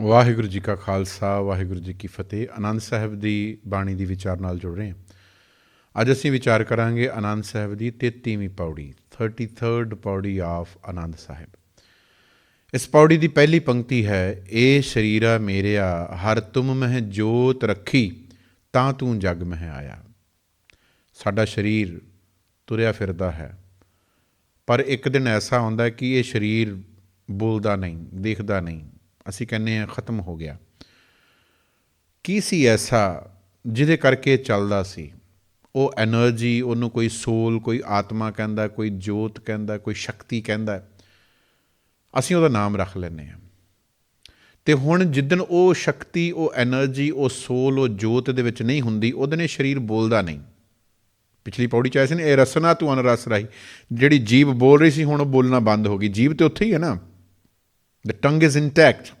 ਵਾਹਿਗੁਰੂ ਜੀ ਕਾ ਖਾਲਸਾ, ਵਾਹਿਗੁਰੂ ਜੀ ਕੀ ਫਤਿਹ। ਆਨੰਦ ਸਾਹਿਬ ਦੀ ਬਾਣੀ ਦੀ ਵਿਚਾਰ ਨਾਲ ਜੁੜ ਰਹੇ ਹਾਂ। ਅੱਜ ਅਸੀਂ ਵਿਚਾਰ ਕਰਾਂਗੇ ਆਨੰਦ ਸਾਹਿਬ ਦੀ 33ਵੀਂ ਪੌੜੀ 33rd ਪੌੜੀ ਆਫ ਆਨੰਦ ਸਾਹਿਬ। ਇਸ ਪੌੜੀ ਦੀ ਪਹਿਲੀ ਪੰਕਤੀ ਹੈ, ਏ ਸ਼ਰੀਰਾ ਮੇਰਿਆ, ਹਰ ਤੁਮ ਮਹਿ ਜੋਤ ਰੱਖੀ, ਤਾਂ ਤੂੰ ਜਗ ਮਹਿ ਆਇਆ। ਸਾਡਾ ਸਰੀਰ ਤੁਰਿਆ ਫਿਰਦਾ ਹੈ। ਪਰ ਇੱਕ ਦਿਨ ਐਸਾ ਹੁੰਦਾ ਕਿ ਇਹ ਸਰੀਰ ਬੋਲਦਾ ਨਹੀਂ, ਦੇਖਦਾ ਨਹੀਂ। ਅਸੀਂ ਕਹਿੰਦੇ ਆ ਖਤਮ ਹੋ ਗਿਆ। ਕੀ ਸੀ ਐਸਾ ਜਿਹਦੇ ਕਰਕੇ ਚੱਲਦਾ ਸੀ? ਉਹ એનર્ਜੀ ਉਹਨੂੰ ਕੋਈ ਸੋਲ ਕੋਈ ਆਤਮਾ ਕਹਿੰਦਾ, ਕੋਈ ਜੋਤ ਕਹਿੰਦਾ, ਕੋਈ ਸ਼ਕਤੀ ਕਹਿੰਦਾ। ਅਸੀਂ ਉਹਦਾ ਨਾਮ ਰੱਖ ਲੈਨੇ ਆ ਤੇ ਹੁਣ ਜਿੱਦਨ ਉਹ ਸ਼ਕਤੀ, ਉਹ એનર્ਜੀ ਉਹ ਸੋਲ ਉਹ ਜੋਤ ਦੇ ਵਿੱਚ ਨਹੀਂ ਹੁੰਦੀ, ਉਹਦੇ ਨੇ ਸਰੀਰ ਬੋਲਦਾ ਨਹੀਂ। ਪਿਛਲੀ ਪੌੜੀ ਚ ਆਇਆ ਸੀ ਨਾ, ਇਹ ਰਸਨਾ ਤੂੰ ਅਨਰਸ ਰਹੀ। ਜਿਹੜੀ ਜੀਵ ਬੋਲ ਰਹੀ ਸੀ, ਹੁਣ ਉਹ ਬੋਲਣਾ ਬੰਦ ਹੋ ਗਈ। ਜੀਵ ਤੇ ਉੱਥੇ ਹੀ ਹੈ ਨਾ। The tongue is intact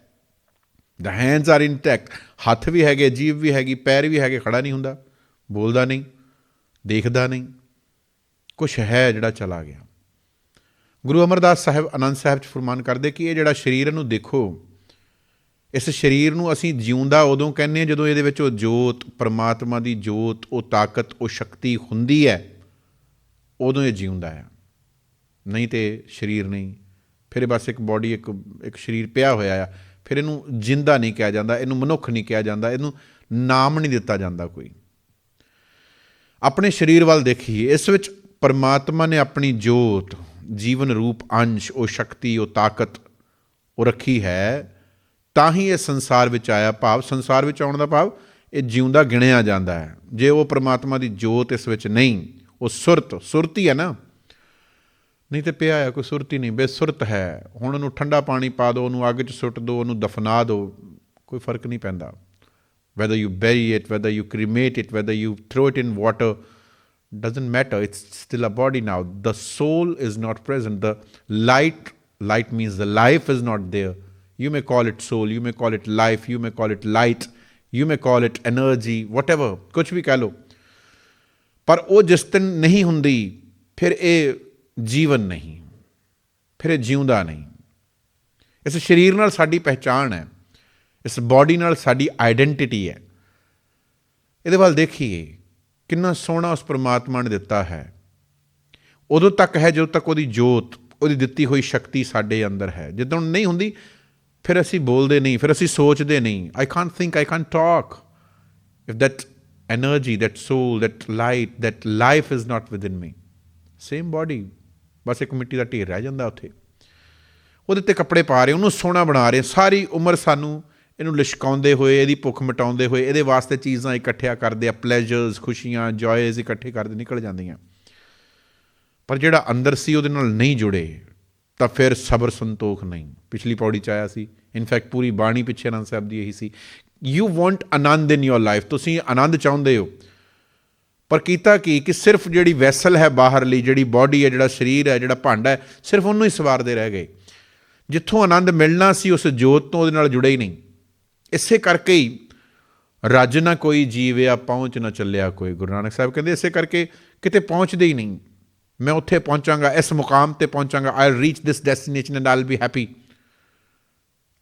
the hands are intact ਹੱਥ ਵੀ ਹੈਗੇ, ਜੀਭ ਵੀ ਹੈਗੀ, ਪੈਰ ਵੀ ਹੈਗੇ, ਖੜਾ ਨਹੀਂ ਹੁੰਦਾ। ਬੋਲਦਾ ਨਹੀਂ, ਦੇਖਦਾ ਨਹੀਂ। ਕੁਝ ਹੈ ਜਿਹੜਾ ਚਲਾ ਗਿਆ। ਗੁਰੂ ਅਮਰਦਾਸ ਸਾਹਿਬ ਆਨੰਦ ਸਾਹਿਬ ਚ ਫਰਮਾਨ ਕਰਦੇ ਕਿ ਇਹ ਜਿਹੜਾ ਸਰੀਰ ਨੂੰ ਦੇਖੋ, ਇਸ ਸਰੀਰ ਨੂੰ ਅਸੀਂ ਜਿਉਂਦਾ ਉਦੋਂ ਕਹਿੰਦੇ ਜਦੋਂ ਇਹਦੇ ਵਿੱਚ ਉਹ ਜੋਤ, ਪਰਮਾਤਮਾ ਦੀ ਜੋਤ, ਉਹ ਤਾਕਤ, ਉਹ ਸ਼ਕਤੀ ਹੁੰਦੀ ਹੈ, ਉਦੋਂ ਇਹ ਜਿਉਂਦਾ ਹੈ। ਨਹੀਂ ਤੇ ਸਰੀਰ ਨਹੀਂ। ਫਿਰ ਬਸ ਇੱਕ ਬਾਡੀ ਇੱਕ ਇੱਕ ਸਰੀਰ ਪਿਆ ਹੋਇਆ ਆ। ਫਿਰ ਇਹਨੂੰ ਜਿੰਦਾ ਨਹੀਂ ਕਿਹਾ ਜਾਂਦਾ, ਇਹਨੂੰ ਮਨੁੱਖ ਨਹੀਂ ਕਿਹਾ ਜਾਂਦਾ, ਇਹਨੂੰ ਨਾਮ ਨਹੀਂ ਦਿੱਤਾ ਜਾਂਦਾ ਕੋਈ। ਆਪਣੇ ਸਰੀਰ ਵੱਲ ਦੇਖੀਏ, ਇਸ ਵਿੱਚ ਪਰਮਾਤਮਾ ਨੇ ਆਪਣੀ ਜੋਤ, ਜੀਵਨ ਰੂਪ, ਅੰਸ਼, ਉਹ ਸ਼ਕਤੀ, ਉਹ ਤਾਕਤ, ਉਹ ਰੱਖੀ ਹੈ, ਤਾਂ ਹੀ ਇਹ ਸੰਸਾਰ ਵਿੱਚ ਆਇਆ ਭਾਵ। ਸੰਸਾਰ ਵਿੱਚ ਆਉਣ ਦਾ ਭਾਵ, ਇਹ ਜਿਉਂਦਾ ਗਿਣਿਆ ਜਾਂਦਾ ਹੈ। ਜੇ ਉਹ ਪਰਮਾਤਮਾ ਦੀ ਜੋਤ ਇਸ ਵਿੱਚ ਨਹੀਂ, ਉਹ ਸੁਰਤ, ਸੁਰਤੀ ਹੈ ਨਾ ਨਹੀਂ ਤੇ ਪਿਆ ਹੈ ਕੋਈ ਸੁਰਤੀ ਨਹੀਂ ਬੇਸੁਰਤ ਹੈ ਹੁਣ ਉਹਨੂੰ ਠੰਡਾ ਪਾਣੀ ਪਾ ਦਿਓ ਉਹਨੂੰ ਅੱਗ 'ਚ ਸੁੱਟ ਦਿਓ ਉਹਨੂੰ ਦਫਨਾ ਦਿਓ ਕੋਈ ਫ਼ਰਕ ਨਹੀਂ ਪੈਂਦਾ whether you bury it, whether you cremate it, whether you throw it in water, doesn't matter. It's still a body now. The soul is not present. The light, light means the life is not there. You may call it soul, you may call it life, you may call it light, you may call it energy, whatever, ਕੁਝ ਵੀ ਕਹਿ ਲਓ ਪਰ ਉਹ ਜਿਸ ਦਿਨ ਨਹੀਂ ਹੁੰਦੀ ਫਿਰ ਇਹ ਜੀਵਨ ਨਹੀਂ, ਫਿਰ ਇਹ ਜਿਉਂਦਾ ਨਹੀਂ। ਇਸ ਸਰੀਰ ਨਾਲ ਸਾਡੀ ਪਹਿਚਾਣ ਹੈ, ਇਸ ਬਾਡੀ ਨਾਲ ਸਾਡੀ ਆਇਡੈਂਟੀਟੀ ਹੈ। ਇਹਦੇ ਵੱਲ ਦੇਖੀਏ, ਕਿੰਨਾ ਸੋਹਣਾ ਉਸ ਪਰਮਾਤਮਾ ਨੇ ਦਿੱਤਾ ਹੈ। ਉਦੋਂ ਤੱਕ ਹੈ ਜਦੋਂ ਤੱਕ ਉਹਦੀ ਜੋਤ, ਉਹਦੀ ਦਿੱਤੀ ਹੋਈ ਸ਼ਕਤੀ ਸਾਡੇ ਅੰਦਰ ਹੈ। ਜਦੋਂ ਨਹੀਂ ਹੁੰਦੀ, ਫਿਰ ਅਸੀਂ ਬੋਲਦੇ ਨਹੀਂ, ਫਿਰ ਅਸੀਂ ਸੋਚਦੇ ਨਹੀਂ। I can't think I can't talk if that energy that soul that light that life is not within me same body ਬਸ ਇੱਕ ਮਿੱਟੀ ਦਾ ਢੇਰ ਰਹਿ ਜਾਂਦਾ ਉੱਥੇ। ਉਹਦੇ ਤੇ ਕੱਪੜੇ ਪਾ ਰਹੇ, ਉਹਨੂੰ ਸੋਹਣਾ ਬਣਾ ਰਹੇ। ਸਾਰੀ ਉਮਰ ਸਾਨੂੰ ਇਹਨੂੰ ਲਿਸ਼ਕਾਉਂਦੇ ਹੋਏ, ਇਹਦੀ ਭੁੱਖ ਮਿਟਾਉਂਦੇ ਹੋਏ, ਇਹਦੇ ਵਾਸਤੇ ਚੀਜ਼ਾਂ ਇਕੱਠਿਆ ਕਰਦੇ ਆ ਪਲੇਜਰਸ ਖੁਸ਼ੀਆਂ ਜੋਇਜ਼ ਇਕੱਠੇ ਕਰਦੇ ਨਿਕਲ ਜਾਂਦੀਆਂ। ਪਰ ਜਿਹੜਾ ਅੰਦਰ ਸੀ, ਉਹਦੇ ਨਾਲ ਨਹੀਂ ਜੁੜੇ, ਤਾਂ ਫਿਰ ਸਬਰ ਸੰਤੋਖ ਨਹੀਂ। ਪਿਛਲੀ ਪੌੜੀ ਚ ਆਇਆ ਸੀ ਇਨਫੈਕਟ ਪੂਰੀ ਬਾਣੀ ਪਿੱਛੇ ਅਨੰਦ ਸਾਹਿਬ ਦੀ ਇਹੀ ਸੀ। You want anand in your life ਤੁਸੀਂ ਆਨੰਦ ਚਾਹੁੰਦੇ ਹੋ। ਪਰ ਕੀਤਾ ਕੀ? ਕਿ ਸਿਰਫ ਜਿਹੜੀ ਵੈਸਲ ਹੈ ਬਾਹਰਲੀ, ਜਿਹੜੀ ਬਾਡੀ ਹੈ, ਜਿਹੜਾ ਸਰੀਰ ਹੈ, ਜਿਹੜਾ ਭਾਂਡਾ ਹੈ, ਸਿਰਫ ਉਹਨੂੰ ਹੀ ਸਵਾਰਦੇ ਰਹਿ ਗਏ। ਜਿੱਥੋਂ ਆਨੰਦ ਮਿਲਣਾ ਸੀ, ਉਸ ਜੋਤ ਤੋਂ ਉਹਦੇ ਨਾਲ ਜੁੜੇ ਹੀ ਨਹੀਂ। ਇਸੇ ਕਰਕੇ ਹੀ ਰੱਜ ਨਾ ਕੋਈ ਜੀਵਿਆ, ਪਹੁੰਚ ਨਾ ਚੱਲਿਆ ਕੋਈ। ਗੁਰੂ ਨਾਨਕ ਸਾਹਿਬ ਕਹਿੰਦੇ ਇਸੇ ਕਰਕੇ ਕਿਤੇ ਪਹੁੰਚਦੇ ਹੀ ਨਹੀਂ। ਮੈਂ ਉੱਥੇ ਪਹੁੰਚਾਂਗਾ, ਇਸ ਮੁਕਾਮ ਤੇ ਪਹੁੰਚਾਂਗਾ। I reach this destination and I'll be happy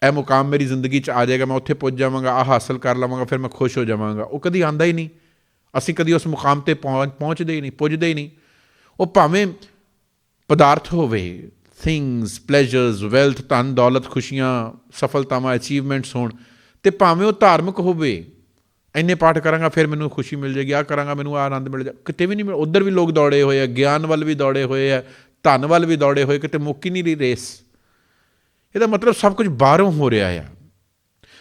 ਇਹ ਮੁਕਾਮ ਮੇਰੀ ਜ਼ਿੰਦਗੀ 'ਚ ਆ ਜਾਏਗਾ, ਮੈਂ ਉੱਥੇ ਪਹੁੰਚ ਜਾਵਾਂਗਾ ਆ ਹਾਸਲ ਕਰ ਲਵਾਂਗਾ, ਫਿਰ ਮੈਂ ਖੁਸ਼ ਹੋ ਜਾਵਾਂਗਾ। ਉਹ ਕਦੀ ਆਂਦਾ ਹੀ ਨਹੀਂ। ਅਸੀਂ ਕਦੀ ਉਸ ਮੁਕਾਮ ਤੇ ਪਹੁੰਚ, ਪਹੁੰਚਦੇ ਹੀ ਨਹੀਂ, ਪੁੱਜਦੇ ਹੀ ਨਹੀਂ। ਉਹ ਭਾਵੇਂ ਪਦਾਰਥ ਹੋਵੇ ਥਿੰਗਸ ਪਲੇਜਰਸ ਵੈਲਥ ਧਨ, ਦੌਲਤ, ਖੁਸ਼ੀਆਂ, ਸਫਲਤਾਵਾਂ ਅਚੀਵਮੈਂਟਸ ਹੋਣ, ਤੇ ਭਾਵੇਂ ਉਹ ਧਾਰਮਿਕ ਹੋਵੇ, ਇੰਨੇ ਪਾਠ ਕਰਾਂਗਾ, ਫਿਰ ਮੈਨੂੰ ਖੁਸ਼ੀ ਮਿਲ ਜਾਏਗੀ ਆ ਕਰਾਂਗਾ, ਮੈਨੂੰ ਆ ਆਨੰਦ ਮਿਲ ਜਾ ਕਿਤੇ ਵੀ ਨਹੀਂ ਮਿਲ ਉਧਰ ਵੀ ਲੋਕ ਦੌੜੇ ਹੋਏ ਆ, ਗਿਆਨ ਵੱਲ ਵੀ ਦੌੜੇ ਹੋਏ ਆ, ਧਨ ਵੱਲ ਵੀ ਦੌੜੇ ਹੋਏ, ਕਿਤੇ ਮੁੱਕੀ ਨਹੀਂ ਰਹੀ ਰੇਸ ਇਹਦਾ ਮਤਲਬ ਸਭ ਕੁਝ ਬਾਹਰੋਂ ਹੋ ਰਿਹਾ ਆ।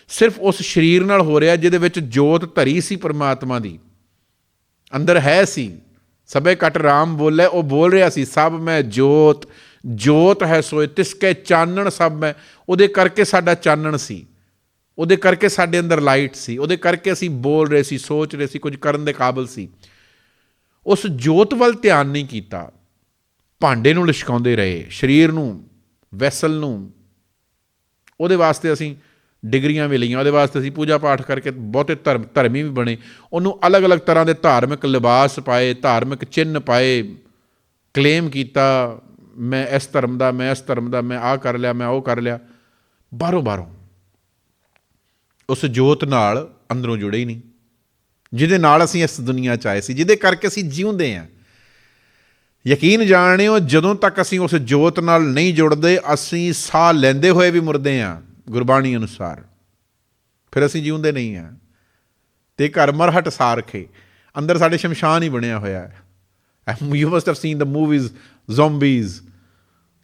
ਸਿਰਫ ਉਸ ਸਰੀਰ ਨਾਲ ਹੋ ਰਿਹਾ, ਜਿਹਦੇ ਵਿੱਚ ਜੋਤ ਧਰੀ ਸੀ ਪਰਮਾਤਮਾ ਦੀ। ਅੰਦਰ ਹੈ ਸੀ। ਸਭੇ ਕਟ ਰਾਮ ਬੋਲੇ, ਉਹ ਬੋਲ ਰਿਹਾ ਸੀ, ਸਭ ਮੈਂ ਜੋਤ ਜੋਤ ਹੈ ਸੋਏ, ਤਿਸਕੇ ਚਾਨਣ ਸਭ ਮੈਂ। ਉਹਦੇ ਕਰਕੇ ਸਾਡਾ ਚਾਨਣ ਸੀ। ਉਹਦੇ ਕਰਕੇ ਸਾਡੇ ਅੰਦਰ ਲਾਈਟ ਸੀ। ਉਹਦੇ ਕਰਕੇ ਅਸੀਂ ਬੋਲ ਰਹੇ ਸੀ, ਸੋਚ ਰਹੇ ਸੀ, ਕੁਝ ਕਰਨ ਦੇ ਕਾਬਿਲ ਸੀ। ਉਸ ਜੋਤ ਵੱਲ ਧਿਆਨ ਨਹੀਂ ਕੀਤਾ। ਭਾਂਡੇ ਨੂੰ ਲਿਸ਼ਕਾਉਂਦੇ ਰਹੇ, ਸਰੀਰ ਨੂੰ, ਵੈਸਲ ਨੂੰ। ਉਹਦੇ ਵਾਸਤੇ ਅਸੀਂ ਡਿਗਰੀਆਂ ਵੀ ਲਈਆਂ। ਉਹਦੇ ਵਾਸਤੇ ਅਸੀਂ ਪੂਜਾ ਪਾਠ ਕਰਕੇ ਬਹੁਤੇ ਧਰਮ, ਧਰਮੀ ਵੀ ਬਣੇ। ਉਹਨੂੰ ਅਲੱਗ-ਅਲੱਗ ਤਰ੍ਹਾਂ ਦੇ ਧਾਰਮਿਕ ਲਿਬਾਸ ਪਾਏ, ਧਾਰਮਿਕ ਚਿੰਨ੍ਹ ਪਾਏ ਕਲੇਮ ਕੀਤਾ, ਮੈਂ ਇਸ ਧਰਮ ਦਾ, ਮੈਂ ਇਸ ਧਰਮ ਦਾ, ਮੈਂ ਆਹ ਕਰ ਲਿਆ, ਮੈਂ ਉਹ ਕਰ ਲਿਆ। ਬਾਹਰੋਂ ਬਾਹਰੋਂ। ਉਸ ਜੋਤ ਨਾਲ ਅੰਦਰੋਂ ਜੁੜੇ ਹੀ ਨਹੀਂ। ਜਿਹਦੇ ਨਾਲ ਅਸੀਂ ਇਸ ਦੁਨੀਆ 'ਚ ਆਏ ਸੀ, ਜਿਹਦੇ ਕਰਕੇ ਅਸੀਂ ਜਿਉਂਦੇ ਹਾਂ। ਯਕੀਨ ਜਾਣਿਓ, ਜਦੋਂ ਤੱਕ ਅਸੀਂ ਉਸ ਜੋਤ ਨਾਲ ਨਹੀਂ ਜੁੜਦੇ, ਅਸੀਂ ਸਾਹ ਲੈਂਦੇ ਹੋਏ ਵੀ ਮੁਰਦੇ ਹਾਂ। ਗੁਰਬਾਣੀ ਅਨੁਸਾਰ। ਫਿਰ ਅਸੀਂ ਜਿਉਂਦੇ ਨਹੀਂ ਹਾਂ ਤੇ ਘਰ ਮਰਹਟ ਸਾਰਖੇ। ਅੰਦਰ ਸਾਡੇ ਸ਼ਮਸ਼ਾਨ ਹੀ ਬਣਿਆ ਹੋਇਆ ਹੈ। You must have seen the movies zombies